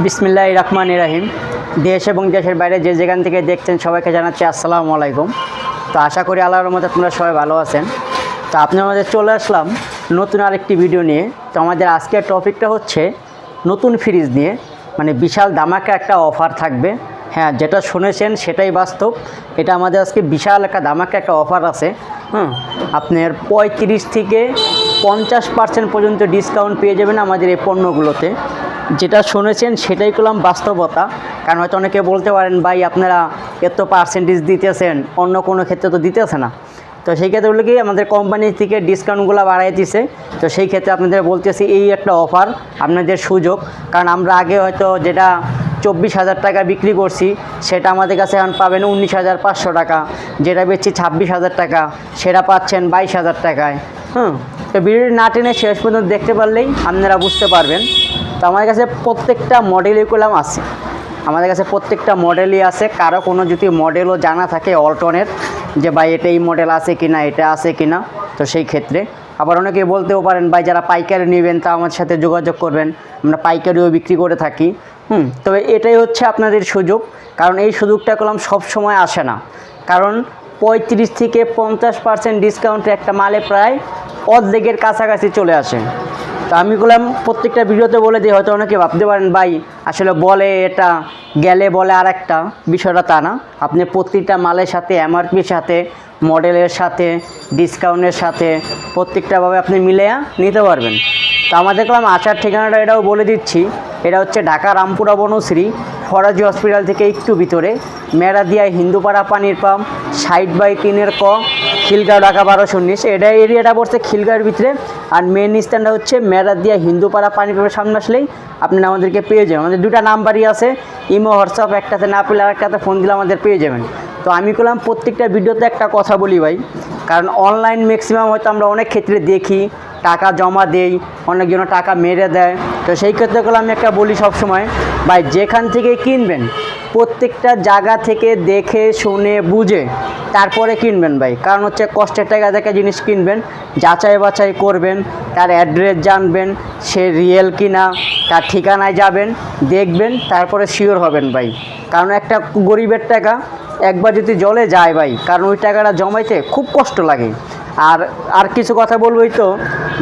বিসমিল্লাহ রহমান ইরাহিম দেশ এবং দেশের বাইরে যে যেখান থেকে দেখছেন সবাইকে জানাচ্ছি আসসালামু আলাইকুম। তো আশা করি আল্লাহর মধ্যে আপনারা সবাই ভালো আছেন। তো আপনি আমাদের চলে আসলাম নতুন আরেকটি ভিডিও নিয়ে। তো আমাদের আজকের টপিকটা হচ্ছে নতুন ফ্রিজ নিয়ে। মানে বিশাল দামাকা একটা অফার থাকবে। হ্যাঁ যেটা শুনেছেন সেটাই বাস্তব। এটা আমাদের আজকে বিশাল একটা দামাকা একটা অফার আছে। হুম আপনার পঁয়ত্রিশ থেকে পঞ্চাশ পার্সেন্ট পর্যন্ত ডিসকাউন্ট পেয়ে যাবেন আমাদের এই পণ্যগুলোতে। যেটা শুনেছেন সেটাই করলাম বাস্তবতা। কারণ হয়তো অনেকে বলতে পারেন, ভাই, আপনারা এত পার্সেন্টেজ দিতেছেন, অন্য কোনো ক্ষেত্রে তো দিতেছে না। তো সেই ক্ষেত্রে হলো কি, আমাদের কোম্পানি থেকে ডিসকাউন্টগুলো বাড়াই দিছে। তো সেই ক্ষেত্রে আপনাদের বলতেছি, এই একটা অফার আপনাদের সুযোগ। কারণ আমরা আগে হয়তো যেটা চব্বিশ হাজার টাকা বিক্রি করছি, সেটা আমাদের কাছে এখন পাবেন উনিশ হাজার পাঁচশো টাকা। যেটা বেচছি ছাব্বিশ হাজার টাকা, সেটা পাচ্ছেন বাইশ হাজার টাকায়। হুম, তো ভিডিওটি না টেনে শেষ পর্যন্ত দেখতে পারলেই আপনারা বুঝতে পারবেন। তো আমার কাছে প্রত্যেকটা মডেলই করলাম আছে। আমাদের কাছে প্রত্যেকটা মডেলই আছে। কারও কোনো যদি মডেলও জানা থাকে অল্টনের যে ভাই এটা এই মডেল আছে কি না এটা আছে কি না তো সেই ক্ষেত্রে। আবার অনেকে বলতেও পারেন, ভাই, যারা পাইকারি নেবেন তা আমার সাথে যোগাযোগ করবেন। আমরা পাইকারিও বিক্রি করে থাকি। হুম, তবে এটাই হচ্ছে আপনাদের সুযোগ। কারণ এই সুযোগটা করলাম সব সময় আসে না। কারণ পঁয়ত্রিশ থেকে পঞ্চাশ পার্সেন্ট ডিসকাউন্টে একটা মালে প্রায় অর্ধেকের কাছাকাছি চলে আসে। তো আমি বললাম, প্রত্যেকটা ভিডিওতে বলে দিই, হয়তো অনেকে ভাবতে পারেন, ভাই, আসলে বলে এটা, গেলে বলে আর একটা বিষয়টা তা না। আপনি প্রত্যেকটা মালের সাথে এমআরপির সাথে, মডেলের সাথে, ডিসকাউন্টের সাথে প্রত্যেকটাভাবে আপনি মিলে নিতে পারবেন। তো আমাদের দেখলাম আচার ঠিকানাটা এটাও বলে দিচ্ছি। এটা হচ্ছে ঢাকা রামপুরা বনশ্রী। ফরাজি হসপিটাল থেকে একটু ভিতরে। মেরাদিয়া হিন্দুপাড়া পানির পাম্প, সাইড বাই তিনের ক, খিলগাঁও ঢাকা বারোশো উনিশ। এটা এরিয়াটা পড়ছে খিলগাঁওয়ের ভিতরে। আর মেন স্ট্যান্ডটা হচ্ছে মেরাদিয়া হিন্দুপাড়া পানির পাম্পের সামনে আসলেই আপনি আমাদেরকে পেয়ে যাবেন। আমাদের দুটা নাম্বারই আছে, ইমো, হোয়াটসঅ্যাপ, একটাতে না পেলে আর একটাতে ফোন দিলে আমাদের পেয়ে যাবেন। তো আমি করলাম প্রত্যেকটা ভিডিওতে একটা কথা বলি ভাই, কারণ অনলাইন ম্যাক্সিমাম হয়তো আমরা অনেক ক্ষেত্রে দেখি টাকা জমা দেই অনেকজন টাকা মেরে দেয়। তো সেই ক্ষেত্রে করে আমি একটা বলি সব সময় ভাই, যেখান থেকে কিনবেন, প্রত্যেকটা জায়গা থেকে দেখে, শুনে, বুঝে, তারপরে কিনবেন ভাই। কারণ হচ্ছে কষ্টের টাকা থেকে জিনিস কিনবেন, যাচাই বাছাই করবেন, তার অ্যাড্রেস জানবেন, সে রিয়েল কিনা, তার ঠিকানায় যাবেন, দেখবেন, তারপরে শিওর হবেন ভাই। কারণ একটা গরিবের টাকা একবার যদি জলে যায় ভাই, কারণ ওই টাকাটা জমাইতে খুব কষ্ট লাগে। আর আর কিছু কথা বলবোই তো,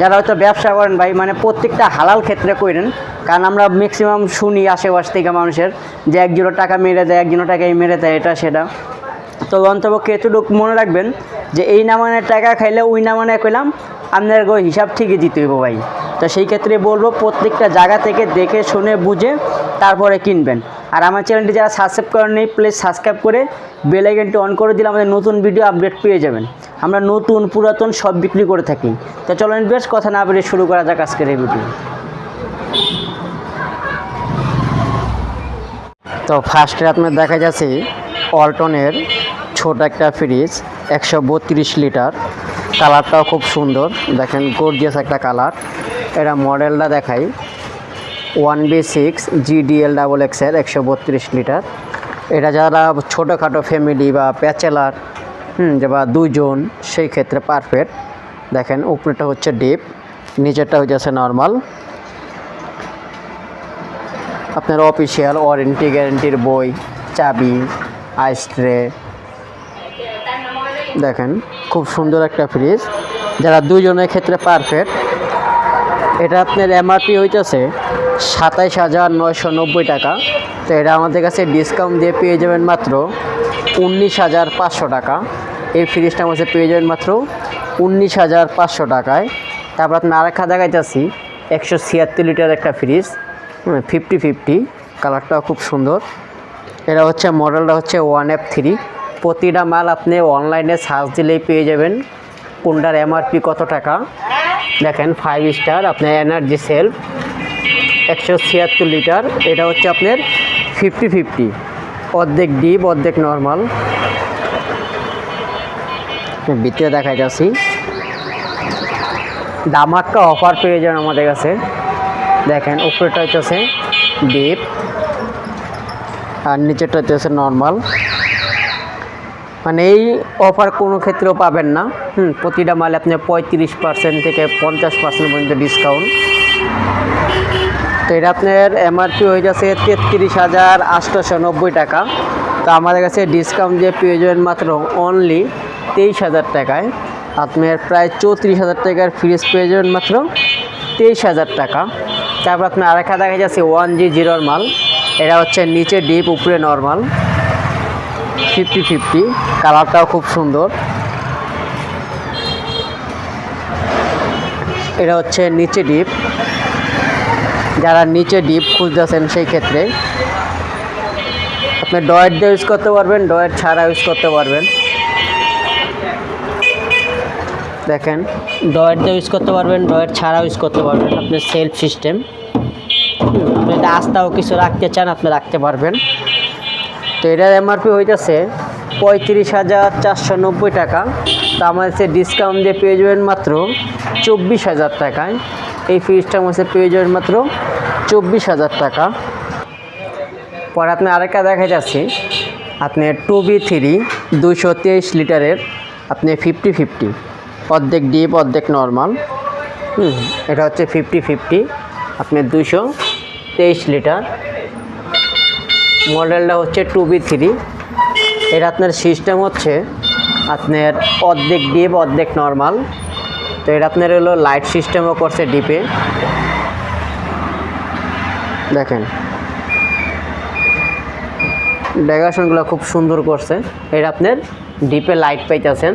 যারা হয়তো ব্যবসা করেন ভাই মানে প্রত্যেকটা হালাল ক্ষেত্রে করেন, কারণ আমরা ম্যাক্সিমাম শুনি আশেপাশ থেকে মানুষের যে একজনের টাকা মেরে দেয় একজনের টাকাই মেরে দেয়, এটা সেটা। তো অন্তপক্ষে এতটুকু মনে রাখবেন যে এই নামানের টাকা খাইলে ওই নামানে কইলাম আপনার গো হিসাব ঠিকই দিতে হইব ভাই। তো সেই ক্ষেত্রে বলব, প্রত্যেকটা জায়গা থেকে দেখে, শুনে, বুঝে তারপরে কিনবেন। আর আমার চ্যানেলটি যারা সাবস্ক্রাইব করেন নেই প্লিজ সাবস্ক্রাইব করে বেল আইকনটি অন করে দিলে আমাদের নতুন ভিডিও আপডেট পেয়ে যাবেন। আমরা নতুন, পুরাতন সব বিক্রি করে থাকি। তো চলেন বেশ কথা না বেরিয়ে শুরু করা যাক আজকের এই ভিডিও তো ফার্স্টে আপনার দেখা যাচ্ছে অল্টনের ছোট একটা ফ্রিজ একশো বত্রিশ লিটার কালারটাও খুব সুন্দর। দেখেন গর্জিয়াস একটা কালার এটা মডেলটা দেখাই। One B six GDL double XL একশো বত্রিশ লিটার এটা যারা ছোটোখাটো ফ্যামিলি বা ব্যাচেলার হুম, বা দুজন সেই ক্ষেত্রে পারফেক্ট দেখেন, উপরেটা হচ্ছে ডিপ নিচেরটা হচ্ছে নর্মাল আপনার অফিসিয়াল ওয়ারেন্টি গ্যারেন্টির বই, চাবি আইস ট্রে দেখেন, খুব সুন্দর একটা ফ্রিজ যারা দুজনের ক্ষেত্রে পারফেক্ট এটা আপনার এমআরপি হইতেছে সাতাইশ হাজার নয়শো নব্বই টাকা। তো এটা আমাদের কাছে ডিসকাউন্ট দিয়ে পেয়ে যাবেন মাত্র উনিশ হাজার পাঁচশো টাকা। এই ফ্রিজটা আমাদের পেয়ে যাবেন মাত্র উনিশ হাজার পাঁচশো টাকায়। তারপর আপনার আরেকটা দেখাইতেছি, একশো ছিয়াত্তর লিটার একটা ফ্রিজ ফিফটি ফিফটি কালারটাও খুব সুন্দর। এটা হচ্ছে মডেলটা হচ্ছে ওয়ান এফ থ্রি প্রতিটা মাল আপনি অনলাইনে সার্চ দিলেই পেয়ে যাবেন। কোনটার এমআরপি কত টাকা? দেখেন ফাইভ স্টার আপনার এনার্জি সেলফ একশো ছিয়াত্তর লিটার এটা হচ্ছে আপনার ফিফটি ফিফটি অর্ধেক ডিপ অর্ধেক নর্মাল ভিতরে দেখাই যাচ্ছি দামাক্কা অফার পেয়ে যান আমাদের কাছে। দেখেন উপরেটা হচ্ছে ডিপ আর নিচেরটা হচ্ছে নর্মাল মানে এই অফার কোনো ক্ষেত্রেও পাবেন না। হুম, প্রতিটা মালে আপনি পঁয়ত্রিশ পার্সেন্ট থেকে পঞ্চাশ পার্সেন্ট পর্যন্ত ডিসকাউন্ট তো এটা আপনার এমআরপি হয়ে যাচ্ছে তেত্রিশ হাজার আটশোশো নব্বই টাকা। তো আমাদের কাছে ডিসকাউন্ট দিয়ে পেয়ে যাবেন মাত্র অনলি তেইশ হাজার টাকায়। আপনার প্রায় চৌত্রিশ হাজার টাকার ফ্রিজ পেয়ে যাবেন মাত্র তেইশ হাজার টাকা। তারপর আপনার আরেকটা দেখা যাচ্ছে ওয়ান জি জিরোর মাল। এটা হচ্ছে নিচে ডিপ উপরে নর্মাল ফিফটি ফিফটি, কালারটাও খুব সুন্দর। এটা হচ্ছে নিচে ডিপ। যারা নিচে ডিপ খুঁজতেছেন সেই ক্ষেত্রে আপনি ডয়েট দিয়ে ইউজ করতে পারবেন, ডয়েট ছাড়া ইউজ করতে পারবেন। দেখেন, ডয়েট দিয়ে ইউজ করতে পারবেন, ডয়েট ছাড়া ইউজ করতে পারবেন আপনি সেলফ সিস্টেম আপনি যদি আস্তাও কিছু রাখতে চান, আপনি রাখতে পারবেন। তো এটার এমআরপি হইতেছে পঁয়ত্রিশ হাজার চারশো নব্বই টাকা। তো আমাদের সে ডিসকাউন্ট দিয়ে পেয়ে যাবেন মাত্র চব্বিশ হাজার টাকায়। এই ফ্রিজটার মধ্যে পেয়ে যাবেন মাত্র চব্বিশ হাজার টাকা। পরে আপনি আরেকটা দেখা যাচ্ছে আপনি টু বি থ্রি দুশো তেইশ লিটারের আপনি ফিফটি ফিফটি অর্ধেক ডিপ অর্ধেক নর্মাল হুম, এটা হচ্ছে ফিফটি ফিফটি আপনি দুশো তেইশ লিটার মডেলটা হচ্ছে টু বি থ্রি। এটা আপনার সিস্টেম হচ্ছে আপনার অর্ধেক ডিপ অর্ধেক নর্মাল তো এটা আপনার হলো লাইট সিস্টেমও করছে ডিপে দেখেন। ডেকোরেশনগুলো খুব সুন্দর করছে। এটা আপনার ডিপে লাইট পাইতেছেন।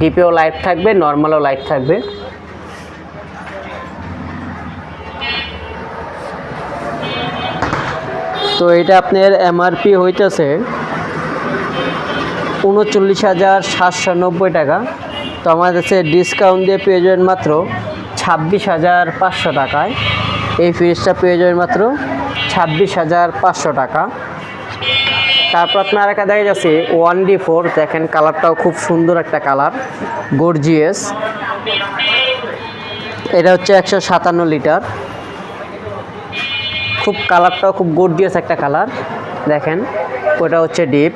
ডিপেও লাইট থাকবে নর্মালও লাইট থাকবে। তো এটা আপনার এমআরপি হইতেছে উনচল্লিশ হাজার সাতশো নব্বই টাকা। তো আমাদের কাছে ডিসকাউন্ট দিয়ে পেয়ে যাবেন মাত্র ছাব্বিশ হাজার পাঁচশো টাকায়। এই ফ্রিজটা পেয়ে যাবেন মাত্র ছাব্বিশ হাজার পাঁচশো টাকা। তারপর আপনার একটা দেখা যাচ্ছে ওয়ান ডি ফোর, দেখেন কালারটাও খুব সুন্দর একটা কালার গর্জিয়াস এটা হচ্ছে একশো সাতান্ন লিটার। খুব কালারটাও খুব গর্জিয়াস একটা কালার। দেখেন, ওটা হচ্ছে ডিপ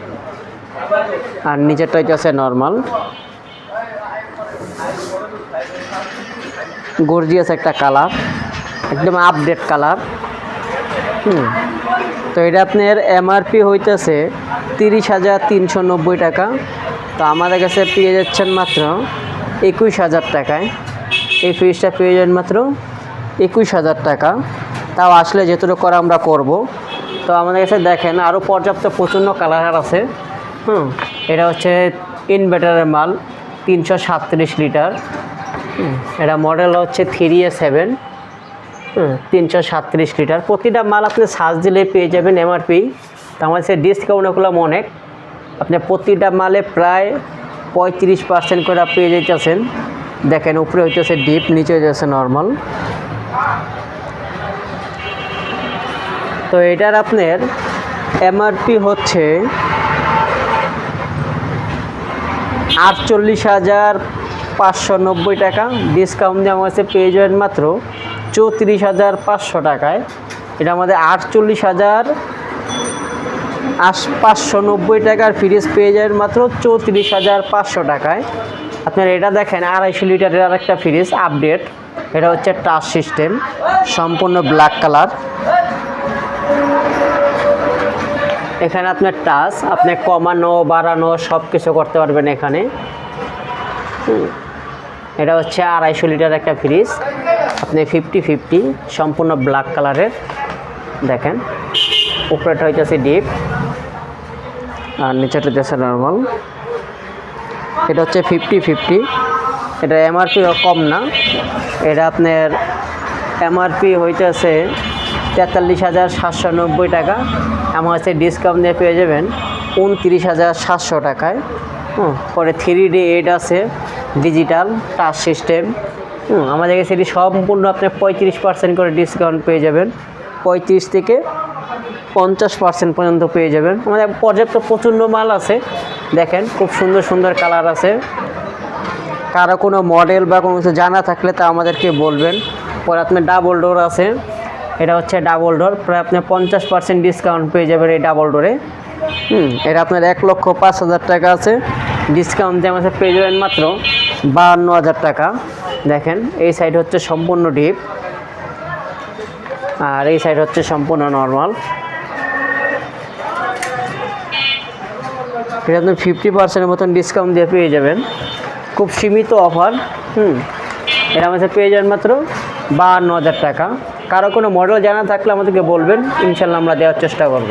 আর নিচেরটা হচ্ছে নর্মাল গর্জিয়াস একটা কালার, একদম আপডেট কালার। হুম। তো এটা আপনার এমআরপি হইতেছে তিরিশ হাজার তিনশো নব্বই টাকা। তো আমাদের কাছে পেয়ে যাচ্ছেন মাত্র একুশ হাজার টাকায়। এই ফ্রিজটা পেয়ে যাবেন মাত্র একুশ হাজার টাকা। তাও আসলে যেটুকু করে আমরা করব। তো আমাদের কাছে দেখেন আরও পর্যাপ্ত প্রচণ্ড কালার আছে। হুম, এটা হচ্ছে ইনভার্টারের মাল, তিনশো সাতত্রিশ লিটার। এটা মডেল হচ্ছে থ্রি এ সেভেন তিনশো সাতত্রিশ লিটার। প্রতিটা মাল আপনি সার্চ দিলে পেয়ে যাবেন এমআরপি তো আমার সে ডিসকাউন্ট করলাম অনেক। আপনি প্রতিটা মালে প্রায় পঁয়ত্রিশ পার্সেন্ট করে পেয়ে যেতেছেন দেখেন, উপরে হইতেছে ডিপ নিচে হইতেছে নর্মাল তো এটার আপনার এমআরপি হচ্ছে আটচল্লিশ হাজার পাঁচশো নব্বই টাকা। ডিসকাউন্ট দিয়ে আমার পেয়ে যাবেন মাত্র চৌত্রিশ হাজার পাঁচশো টাকায়। এটা আমাদের আটচল্লিশ হাজার আশ পাঁচশো নব্বই টাকার ফ্রিজ পেয়ে যাবেন মাত্র চৌত্রিশ হাজার পাঁচশো টাকায়। আপনার এটা দেখেন আড়াইশো লিটারের আরেকটা ফ্রিজ আপডেট। এটা হচ্ছে টাচ সিস্টেম, সম্পূর্ণ ব্ল্যাক কালার। এখানে আপনার টাচ, আপনি কমানো, বাড়ানো সব কিছু করতে পারবেন এখানে। এটা হচ্ছে আড়াইশো লিটার একটা ফ্রিজ। আপনি ফিফটি ফিফটি সম্পূর্ণ ব্ল্যাক কালারের দেখেন, উপরেটা হইতেছে ডিপ আর নিচেটা হচ্ছে নর্মাল এটা হচ্ছে ফিফটি ফিফটি এটা এমআরপি কম না। এটা আপনার এমআরপি হইতেছে তেতাল্লিশ হাজার সাতশো নব্বই টাকা। আমার কাছে ডিসকাউন্ট দিয়ে পেয়ে যাবেন উনত্রিশ হাজার সাতশো টাকায়। পরে থ্রি ডি এইট আছে ডিজিটাল টাচ সিস্টেম আমাদের কাছে এটি সম্পূর্ণ আপনি পঁয়ত্রিশ পার্সেন্ট করে ডিসকাউন্ট পেয়ে যাবেন। পঁয়ত্রিশ থেকে পঞ্চাশ পার্সেন্ট পর্যন্ত পেয়ে যাবেন। আমাদের পর্যাপ্ত প্রচণ্ড মাল আছে। দেখেন, খুব সুন্দর সুন্দর কালার আছে। কারও কোনো মডেল বা কোনো কিছু জানা থাকলে তা আমাদেরকে বলবেন। পরে আপনার ডাবল ডোর আছে। এটা হচ্ছে ডাবল ডোর প্রায় আপনি পঞ্চাশ পার্সেন্ট ডিসকাউন্ট পেয়ে যাবেন এই ডাবল ডোরে হুম, এটা আপনার এক লক্ষ পাঁচ হাজার টাকা আছে। ডিসকাউন্ট দিয়ে আমাদের পেয়ে যাবেন মাত্র বাহান্ন হাজার টাকা। দেখেন, এই সাইড হচ্ছে সম্পূর্ণ ডিপ আর এই সাইড হচ্ছে সম্পূর্ণ নর্মাল এটা আপনি ফিফটি পার্সেন্টের মতন ডিসকাউন্ট দিয়ে পেয়ে যাবেন। খুব সীমিত অফার হুম এটা আমাদের পেয়ে যাবেন মাত্র বাহান্ন হাজার টাকা। কারও কোনো মডেল জানা থাকলে আমাদেরকে বলবেন। ইনশাল্লাহ আমরা দেওয়ার চেষ্টা করব।